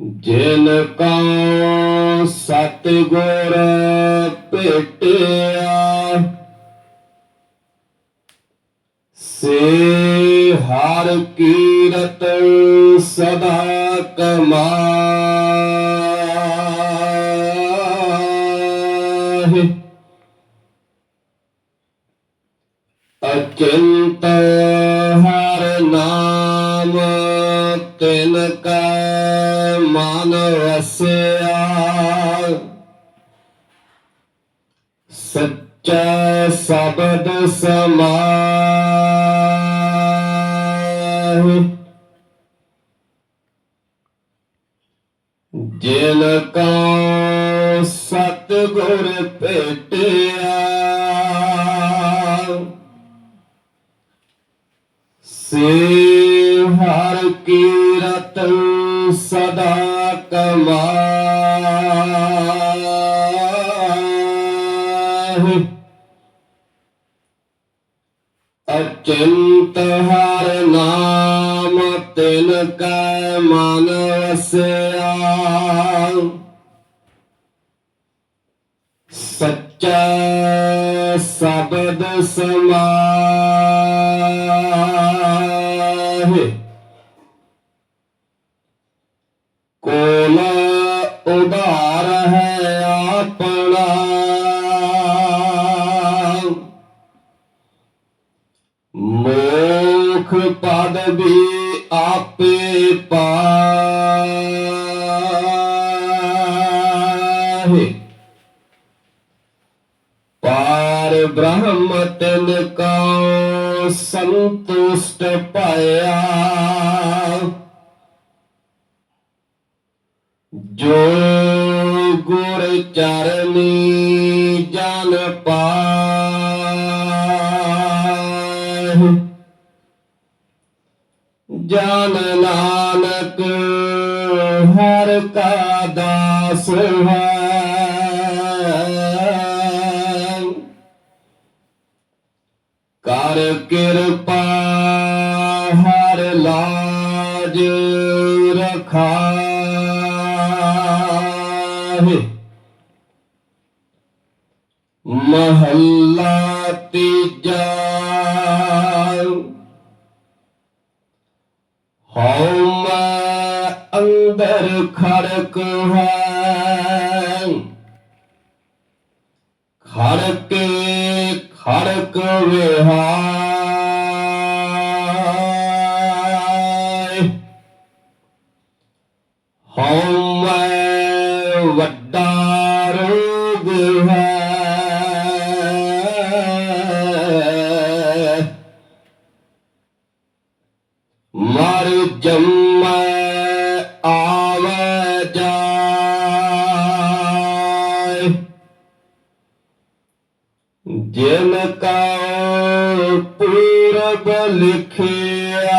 ਜਿਨ ਕਾ ਸਤਿਗੁਰ ਭੇਟਿਆ ਸੇ ਹਰ ਕੀਰਤ ਸਦਾ ਕਮਾਹਿ। ਅਚੰਤ ਤਿਨ ਕਾ ਮਨ ਵਸਿਆ। ਸੱਚਾ ਸ਼ਬਦ ਸਮਾਹਿ। ਜਿਨ ਕਾ ਸਤਿਗੁਰ ਭੇਟਿਆ। ਸੇ ਕੀਰਤ ਸਦਾ ਕਮਾਹਿ। ਅਚੰਤ ਹਰ ਨਾਮ ਤਿਨ ਕੈ ਮਨ ਵਸਿਆ। ਸੱਚਾ ਸ਼ਬਦ ਸਮਾਹਿ। ਕੋਲ ਉਧਾਰ ਹੈ ਆਪਣਾ। ਮੋਖ ਪਦ ਵੀ ਆਪੇ ਪਾਹੇ। ਪਾਰ ਬ੍ਰਹਮ ਤਿਨ ਕਾ ਸੰਤੁਸ਼ਟ ਪਾਇਆ ਚਰਨੀ ਜਨ ਪਾਹਿ। ਜਨ ਨਾਨਕ ਹਰ ਕਾ ਦਾਸ ਹੈ ਕਰ ਕਿਰਪਾ ਹਰ ਲਾਜ ਰਖਾ। ਮਹੱਲਾ ਤੀਜਾ ਹਉ ਮੈਂ ਅੰਦਰ ਖੜਕ ਹੈ ਖੜਕੇ ਖੜਕ ਵਿਹਾਇ ਮਰ ਜੰਮੈ ਆਵੈ ਜਾਇ ਜਿਨ ਕਾ ਪੂਰਬ ਲਿਖਿਆ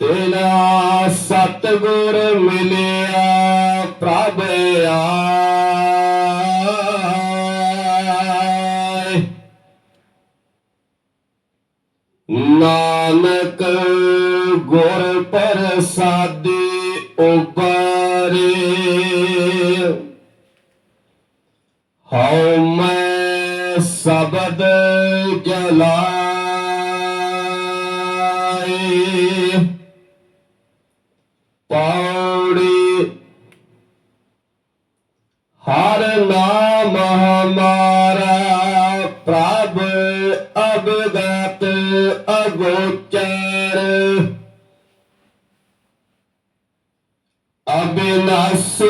ਤੇਰਾ ਸਤਿਗੁਰ ਮਿਲਿਆ ਨਾਨਕ ਗੁਰ ਪ੍ਰਸਾਦੀ ਉਪਰੇ। ਹਉ ਮੈਂ ਸ਼ਬਦ ਜਲਾਏ। ਪੌੜੀ ਹਰ ਨਾਮ ਹਮਾਰਾ ਪ੍ਰਭ ਅਵਗਤ ਅਗੋਚਰ ਅਬਿਨਾਸੀ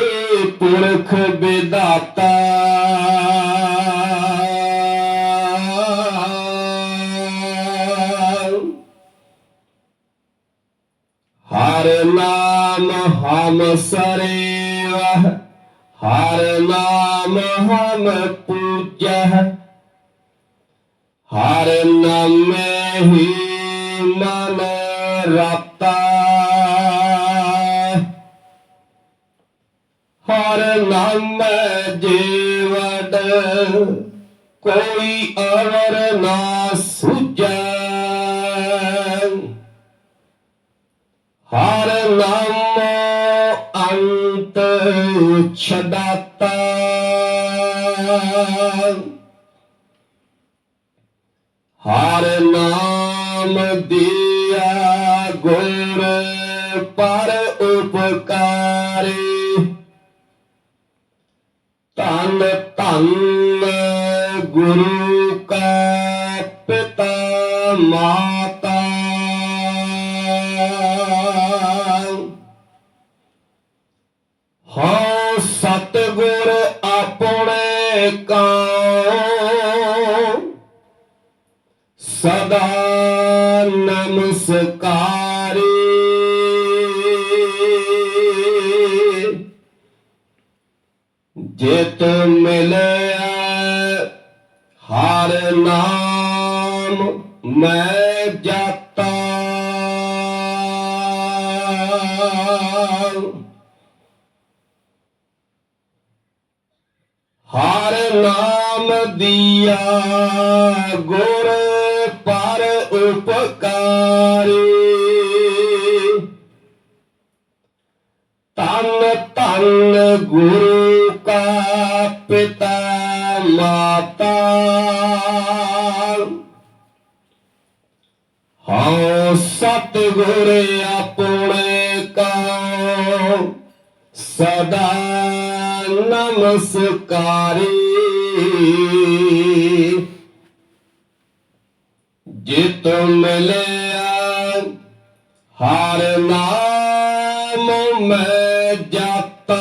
ਪੁਰਖ ਵਿਦਾਤਾ ਹਰ ਨਾਮ ਹਮ ਸਰੇਵ ਹਰ ਨਾਮ ਹਮ ਪੂਜਹ ਹਰ ਨਾਮੇ ਹੀ ਮਨ ਰਤਾ। ਹਰ ਨਾਮ ਜੀਵਨ ਕੋਈ ਅਵਰ ਨਾ ਸੁਝੈ। ਹਰ ਨਾਮ ਅੰਤ ਛਡਾਤਾ। ਹਰ ਨਾਮ ਦਿਆ ਗੁਰ ਪਰ ਉਪਕਾਰੀ। ਧੰਨ ਧੰਨ ਗੁਰੂ ਕਾ ਪਿਤਾ ਮਾਤਾ। ਹਾਂ ਸਤਿਗੁਰ ਆਪਣੇ ਕਾ। ਸਦਾ ਨਮਸਕਾਰੀ ਜਿਤ ਮਿਲਿਆ ਹਰ ਨਾਮ ਮੈਂ ਜਾਤਾ। ਹਰ ਨਾਮ ਦਿਆ ਗੁਰ ਪਰ ਉਪਕਾਰੀ। ਤਨ ਤਨ ਗੁਰੂ ਕਾ ਪਿਤਾ ਮਾਤਾ। ਹਉ ਸਤਿਗੁਰ ਆਪਣੇ ਕਾ ਸਦਾ ਨਮਸਕਾਰੀ। ਜਿਤ ਮਿਲਿਆ ਹਰ ਨਾਮ ਮੈਂ ਜਾਤਾ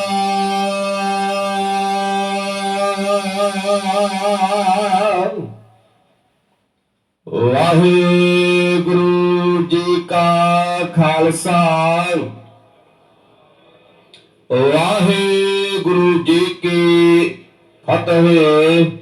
ਵਾਹਿਗੁਰੂ ਜੀ ਕਾ ਖਾਲਸਾ। ਵਾਹਿਗੁਰੂ ਜੀ ਕੀ ਫਤਿਹ।